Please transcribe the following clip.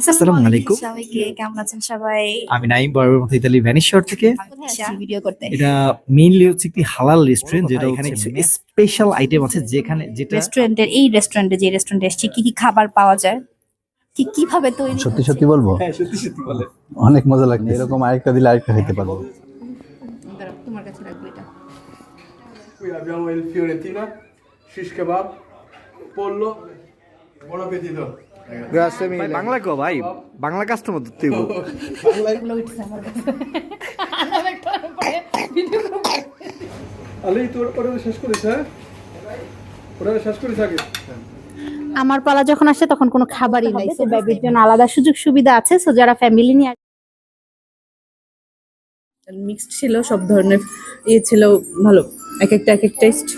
আসসালামু আলাইকুম। সবাইকে কেমন আছেন সবাই? আমি নাইম বরাবর মতো ইতালি ভ্যানিশর থেকে। আচ্ছা, ভিডিও করতে। এটা মেইনলি হচ্ছে একটি হালাল রেস্টুরেন্ট যেটা এখানে স্পেশাল আইটেম আছে যেখানে যেটা রেস্টুরেন্টের এই রেস্টুরেন্টে যে রেস্টুরেন্টে এসেছি কি কি খাবার পাওয়া যায়? কি কীভাবে তৈরি সত্যি সত্যি বলব? হ্যাঁ সত্যি সত্যি বলে। অনেক মজা লাগছে এরকম আরেকটা দিলে আরেকটা খেতে পারব। তোমার কাছে রাখব এটা। Qui abbiamo il fiorentina, shish kebab, pollo. Buon appetito. Bangla কো ভাই বাংলা কাস্টমার ধরতে হইব। এগুলো উঠছে আমার কাছে আলি তোর অর্ডার শেষ করিস হ্যাঁ? অর্ডার শেষ করিস আগে। আমার পালা যখন আসে তখন কোনো খাবারই নাই। সো বেবির জন্য আলাদা সুযোগ সুবিধা আছে। সো যারা ফ্যামিলি নিয়ে মিক্সড ছিল সব ধরনের ইয়ে ছিল ভালো। এক একটা এক এক টেস্ট